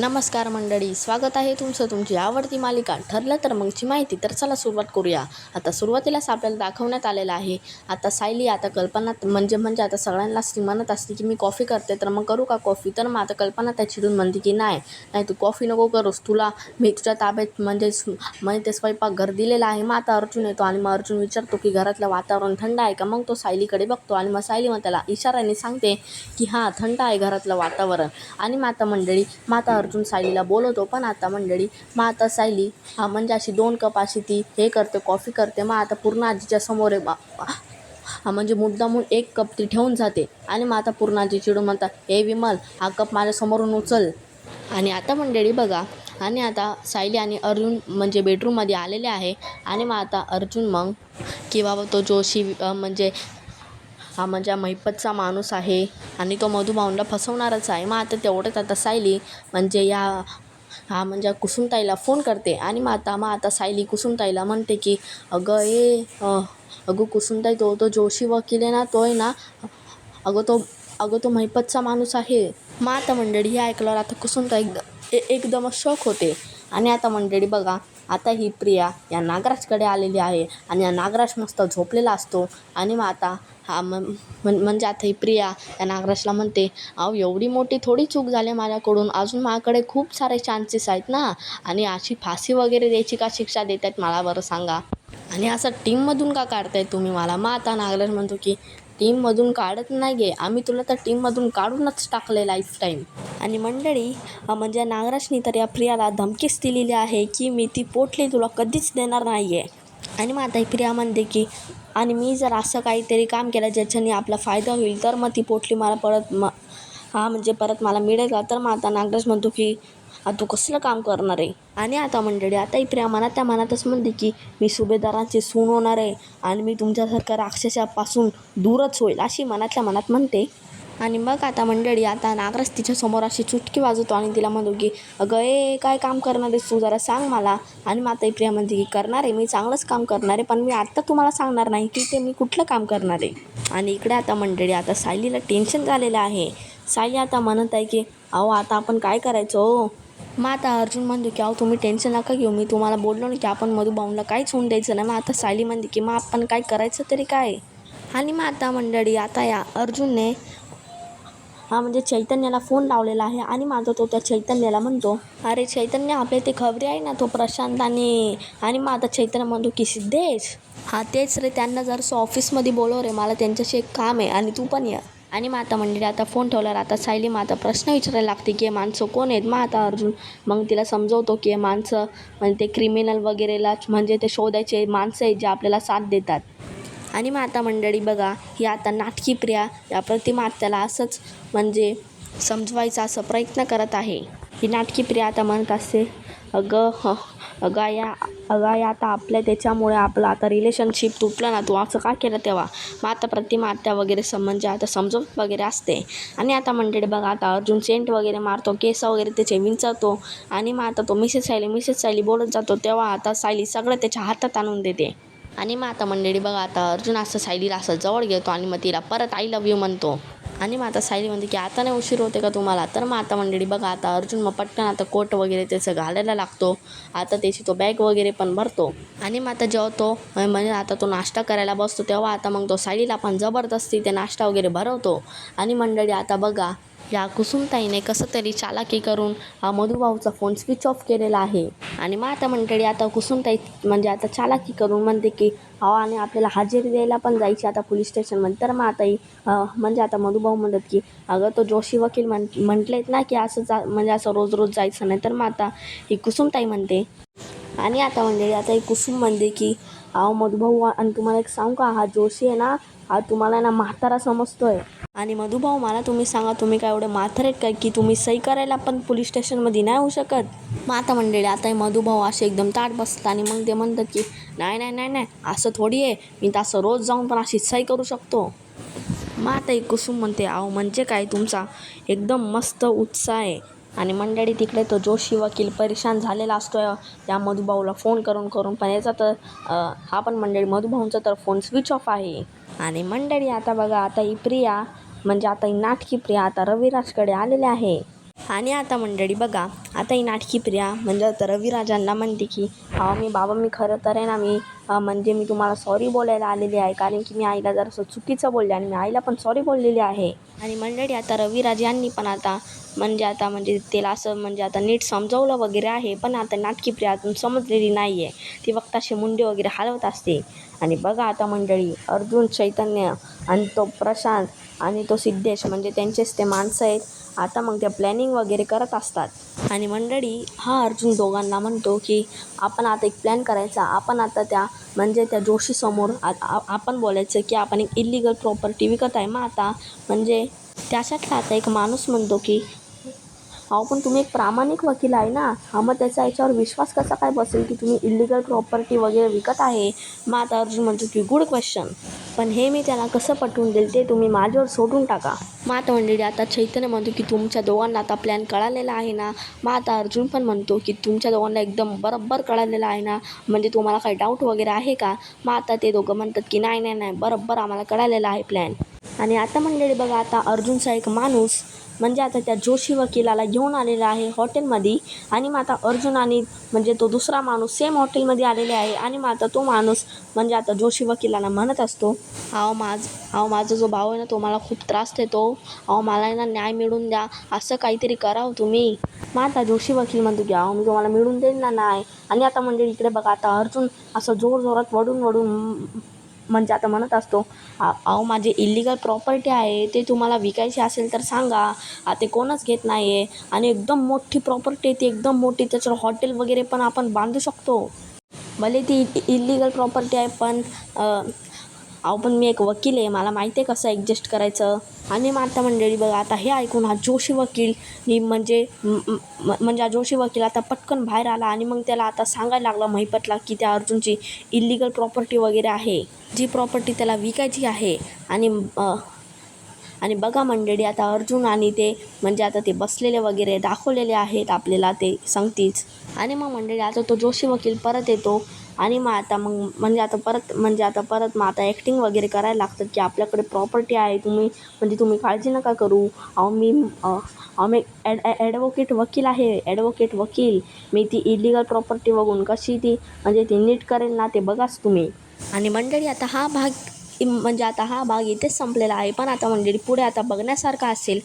नमस्कार मंडळी स्वागत आहे तुमचं तुमची आवडती मालिका. ठरलं तर मगची माहिती तर चला सुरुवात करूया. आता सुरुवातीलाच आपल्याला दाखवण्यात आलेलं आहे. आता सायली आता कल्पना म्हणजे म्हणजे आता सगळ्यांनाच ती म्हणत असते की मी कॉफी करते तर मग करू का कॉफी? तर मग आता कल्पना त्या चिडून म्हणते की नाही नाही तू कॉफी नको करूस तुला मी तुझ्या ताब्यात म्हणजे म्हणजे ते स्वयंपाकघर दिलेलं आहे मग आता अर्जुन येतो आणि मग अर्जुन विचारतो की घरातलं वातावरण थंड आहे का? मग तो सायलीकडे बघतो आणि मग सायली मग त्याला इशाऱ्याने सांगते की हां थंड आहे घरातलं वातावरण. आणि माता मंडळी माता अर्जुन अर्जुन सायलीला बोलवतो. पण आता मंडळी मग आता सायली हा म्हणजे अशी दोन कप अशी ती हे करते कॉफी करते. मग आता पूर्ण आजीच्या समोर आहे हा म्हणजे मुद्दामून एक कप ती ठेवून जाते. आणि मग आता पूर्ण आजी चिडून म्हणतात हे विमल हा कप माझ्यासमोरून उचल. आणि आता मंडळी बघा आणि आता सायली आणि अर्जुन म्हणजे बेडरूममध्ये आलेले आहे. आणि मग आता अर्जुन मग की बाबा तो जोशी म्हणजे हा म्हणजे मैपतचा माणूस आहे आणि तो मधुभाऊंला फसवणारच आहे. मग आता तेवढंच आता सायली म्हणजे या हा म्हणजे कुसुमताईला फोन करते आणि मग आता मग आता सायली कुसुमताईला म्हणते की अगं ए अगं कुसुमताई तो तो जोशी वकील आहे ना तो आहे ना अगं तो अगं तो महिपतचा माणूस आहे. मग आता मंडळी हे ऐकल्यावर आता कुसुमताई एकदम ए- एकदमच शॉक होते. आणि आता मंडळी बघा आता ही प्रिया या नागराजकडे आलेली आहे आणि या नागराज मस्त झोपलेला असतो. आणि मग आता हा म म्हणजे आता ही प्रिया या नागराजला म्हणते अहो एवढी मोठी थोडी चूक झाली माझ्याकडून. अजून माझ्याकडे खूप सारे चान्सेस आहेत ना. आणि अशी फाशी वगैरे द्यायची का शिक्षा देत आहेत मला बरं सांगा. आणि असं टीममधून का काढताय तुम्ही मला? मग आता नागराज म्हणतो की टीममधून काढत नाही आहे आम्ही तुला तर टीममधून काढूनच टाकले लाईफ टाईम आणि मंडळी म्हणजे नागराजनी तर या प्रियाला धमकीच दिलेली आहे की मी ती पोटली तुला कधीच देणार नाही आहे आणि मग आता ही प्रिया म्हणते की आणि मी जर असं काहीतरी काम केलं ज्याच्याने आपला फायदा होईल तर मग ती पोटली मला परत म हा म्हणजे परत मला मिळेल का तर मग आता नागराज म्हणतो की तू कसलं काम करणार आहे? आणि आता मंडळी आता इप्रिया प्रिया मनात त्या मनातच म्हणते की मी सुभेदारांची सून होणार आहे आणि मी तुमच्यासारखं राक्षसापासून दूरच होईल अशी मनातल्या मनात म्हणते. आणि मग आता मंडळी आता नागराज तिच्यासमोर अशी चुटकी वाजवतो आणि तिला म्हणतो की अगं ए काय काम करणार आहेस तू? जरा सांग मला. आणि मग आता प्रिया म्हणते की करणार आहे मी चांगलंच काम करणार आहे पण मी आत्ता तुम्हाला सांगणार नाही की ते मी कुठलं काम करणार आहे. आणि इकडे आता मंडळी आता सायलीला टेन्शन झालेलं आहे. सायली आता म्हणत आहे की अहो आता आपण काय करायचं हो? मग आता अर्जुन म्हणतो की अहो तुम्ही टेन्शन नका घेऊ. मी तुम्हाला बोललो ना की आपण मधुबाऊनला काहीच होऊन द्यायचं नाही. मग आता सायली म्हणते की मग आपण काय करायचं तरी काय? आणि मग आता मंडळी आता या अर्जुनने हा म्हणजे चैतन्याला फोन लावलेला आहे. आणि माझा तो त्या चैतन्याला म्हणतो अरे चैतन्य आपले ते खबरी आहे ना तो प्रशांत आणि आणि मग आता चैतन्य म्हणतो की सिद्धेश हा तेच रे त्यांना जरासं ऑफिसमध्ये बोलव रे मला त्यांच्याशी एक काम आहे आणि तू पण या. आणि माता मंडळी आता फोन ठेवल्यावर आता सायली माता प्रश्न विचारायला लागते की माणसं कोण आहेत? मग आता अर्जुन मग तिला समजवतो की माणसं म्हणजे ते क्रिमिनल वगैरेला म्हणजे ते शोधायचे माणसं आहेत जे आपल्याला साथ देतात. आणि माता मंडळी बघा ही आता नाटकी प्रिया या प्रतिमात्याला असंच म्हणजे समजवायचा असं प्रयत्न करत आहे. ही नाटकी प्रिया आता म्हणत असते अगं ह. अगं या अगं या आता आपल्या त्याच्यामुळे आपलं आता रिलेशनशिप तुटलं ना तू असं का केलं तेव्हा? मग आता प्रतिमा आत्या वगैरे सम म्हणजे आता समजवत वगैरे असते. आणि आता म्हणते बघा आता अर्जुन सेंट वगैरे मारतो केस वगैरे त्याचे विंचवतो आणि मग आता तो मिसेस सायली मिसेस सायली बोलत जातो तेव्हा आता सायली सगळं त्याच्या हातात आणून देते. आणि मग आता मंडळी बघा आता अर्जुन असं सायलीला असं जवळ घेतो आणि मग तिला परत आय लव्ह यू म्हणतो. आणि मग आता सायली म्हणते की आता नाही उशीर होते का तुम्हाला? तर मग आता मंडळी बघा आता अर्जुन मग पटकन आता कोट वगैरे त्याचं घालायला लागतो. आता त्याची तो बॅग वगैरे पण भरतो. आणि मग आता जेव्हा तो म्हणजे आता तो नाश्ता करायला बसतो. तेव्हा आता मग तो सायलीला पण जबरदस्ती ते नाश्ता वगैरे भरवतो. आणि मंडळी आता बघा या कुसुमताईने कसं तरी चालाकी करून हा मधुभाऊचा फोन स्विच ऑफ केलेला आहे. आणि मग आता मंडळी आता कुसुमताई म्हणजे आता चालाकी करून म्हणते की अहो आणि आपल्याला हजेरी द्यायला पण जायची आता पोलीस स्टेशनमध्ये तर मग आता म्हणजे आता मधुभाऊ म्हणतात की अगं तो जोशी वकील म्हण म्हटलेत ना की असं जा म्हणजे असं रोज रोज जायचं नाही. तर मग आता ही कुसुमताई म्हणते. आणि आता म्हणजे आता एक कुसुम म्हणते की अहो मधुभाऊ आणि तुम्हाला एक सांगू का? हा जोशी आहे ना हा तुम्हाला ना म्हातारा समजतोय. आणि मधुभाऊ मला तुम्ही सांगा तुम्ही काय एवढे म्हातारे आहेत काय? की तुम्ही सही करायला पण पोलीस स्टेशनमध्ये नाही होऊ शकत? मग आता मंडळी आता मधुभाऊ असे एकदम ताट बसतात आणि मग ते म्हणतात की नाही नाही नाही नाही असं थोडी आहे. मी तर असं रोज जाऊन पण अशी सही करू शकतो. मग आता एक कुसुम म्हणते अहो म्हणजे काय तुमचा? एकदम मस्त उत्साह आहे. आणि मंडळी तिकडे तो जोशी वकील परेशान झालेला असतो या मधुभाऊला फोन करून करून. पण याचा तर हा पण मंडळी मधुभाऊंचा तर फोन स्विच ऑफ आहे. आणि मंडळी आता बघा आता ही प्रिया म्हणजे आता ही नाटकी प्रिया आता रविराजकडे आलेली आहे. आणि आता मंडळी बघा आता ही नाटकी प्रिया म्हणजे आता रविराजांना म्हणते की हा मी बाबा मी खरं तर आहे ना मी म्हणजे मी तुम्हाला सॉरी बोलायला आलेली आहे कारण की मी आईला जरासं चुकीचं बोलले आणि मी आईला पण सॉरी बोललेली आहे. आणि मंडळी आता रविराज यांनी पण आता म्हणजे आता म्हणजे तिला असं म्हणजे आता नीट समजवलं वगैरे आहे पण आता नाटकी प्रिया अजून समजलेली नाही आहे ती फक्त असे मुंडे वगैरे हलवत असते. आणि बघा आता मंडळी अर्जुन चैतन्य आणि तो प्रशांत आणि तो सिद्धेश म्हणजे त्यांचेच ते माणसं आहेत. आता मग त्या प्लॅनिंग वगैरे करत असतात. आणि मंडळी हा अर्जुन दोघांना म्हणतो की आपण आता एक प्लॅन करायचा. आपण आता त्या म्हणजे त्या जोशीसमोर आ- आपण बोलायचं की आपण एक इलिगल प्रॉपर्टी विकत आहे. मग आता म्हणजे त्याच्यातला आता एक माणूस म्हणतो की अहो पण तुम्ही एक प्रामाणिक वकील आहे ना. हा मग त्याचा याच्यावर विश्वास कसा काय बसेल की तुम्ही इलिगल प्रॉपर्टी वगैरे विकत आहे? मग आता अर्जुन म्हणतो की गुड क्वेश्चन पण हे मी त्याला कसं पटवून देईल ते तुम्ही माझ्यावर सोडून टाका. मग आता मंडळी आता चैतन्य म्हणतो की तुमच्या दोघांना आता प्लॅन कळालेला आहे ना. मग आता अर्जुन पण म्हणतो की तुमच्या दोघांना एकदम बरोबर कळालेला आहे ना. म्हणजे तुम्हाला काही डाऊट वगैरे आहे का? मग आता ते दोघं म्हणतात की नाही नाही नाही बरोबर आम्हाला कळालेला आहे प्लॅन आणि आता मंडळी बघा आता अर्जुनचा एक माणूस म्हणजे आता त्या जोशी वकिलाला घेऊन आलेला आहे हॉटेलमध्ये. आणि मग आता अर्जुन आणि म्हणजे तो दुसरा माणूस सेम हॉटेलमध्ये आलेले आहे. आणि मग आता तो माणूस म्हणजे आता जोशी वकिलाला म्हणत असतो अहो माझ अहो माझा जो भाऊ आहे ना तो मला खूप त्रास देतो. अहो मला ना न्याय मिळून द्या. असं काहीतरी करावं तुम्ही. मग आता जोशी वकील म्हणतो की अहो मी तुम्हाला मिळून देईन ना नाही. आणि आता म्हणजे इकडे बघा आता अर्जुन असं जोर जोरात वडून वडून म्हणजे आता म्हणत असतो अहो माझी इलिगल प्रॉपर्टी आहे ते तुम्हाला विकायची असेल तर सांगा. ते कोणच घेत नाही आहे आणि एकदम मोठी प्रॉपर्टी आहे ती एकदम मोठी. त्याच्यावर हॉटेल वगैरे पण आपण बांधू शकतो. भले ती इलिगल प्रॉपर्टी आहे पण अहो पण मी एक वकील आहे मला माहिती आहे कसं ॲडजस्ट करायचं. आणि मग आता मंडळी बघा आता हे ऐकून हा जोशी वकील ही म्हणजे म्हणजे हा जोशी वकील आता पटकन बाहेर आला आणि मग त्याला आता सांगायला लागला महिपतला की त्या अर्जुनची इलिगल प्रॉपर्टी वगैरे आहे. जी प्रॉपर्टी त्याला विकायची आहे. आणि आणि बघा मंडळी आता अर्जुन आणि ते म्हणजे आता ते बसलेले वगैरे दाखवलेले आहेत आपल्याला ते सांगतीच आणि मग मंडळी आता तो जोशी वकील परत येतो. आणि मग आता मग म्हणजे आता परत म्हणजे आता परत मग आता ॲक्टिंग वगैरे करायला लागतं की आपल्याकडे प्रॉपर्टी आहे तुम्ही म्हणजे तुम्ही काळजी नका करू. अहो मी अहो मी ॲड ॲडवोकेट वकील आहे ॲडव्होकेट वकील. मी ती इलिगल प्रॉपर्टी बघून कशी ती म्हणजे ती नीट करेल ना ते बघाच तुम्ही. आणि मंडळी आता हा भाग म्हणजे आता हा भाग इथेच संपलेला आहे. पण आता मंडळी पुढे आता बघण्यासारखा असेल.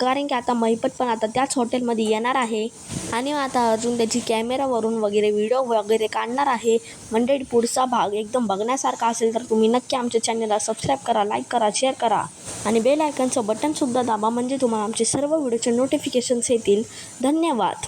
कारण की आता महिपत पण आता त्याच हॉटेलमध्ये येणार आहे. आणि आता अजून त्याची कॅमेरावरून वगैरे व्हिडिओ वगैरे काढणार आहे. मंडळी पुढचा भाग एकदम बघण्यासारखा असेल तर तुम्ही नक्की आमच्या चॅनलला सबस्क्राईब करा लाईक करा शेअर करा. आणि बेल आयकनचं बटनसुद्धा दाबा म्हणजे तुम्हाला आमचे सर्व व्हिडिओचे नोटिफिकेशन्स येतील. धन्यवाद.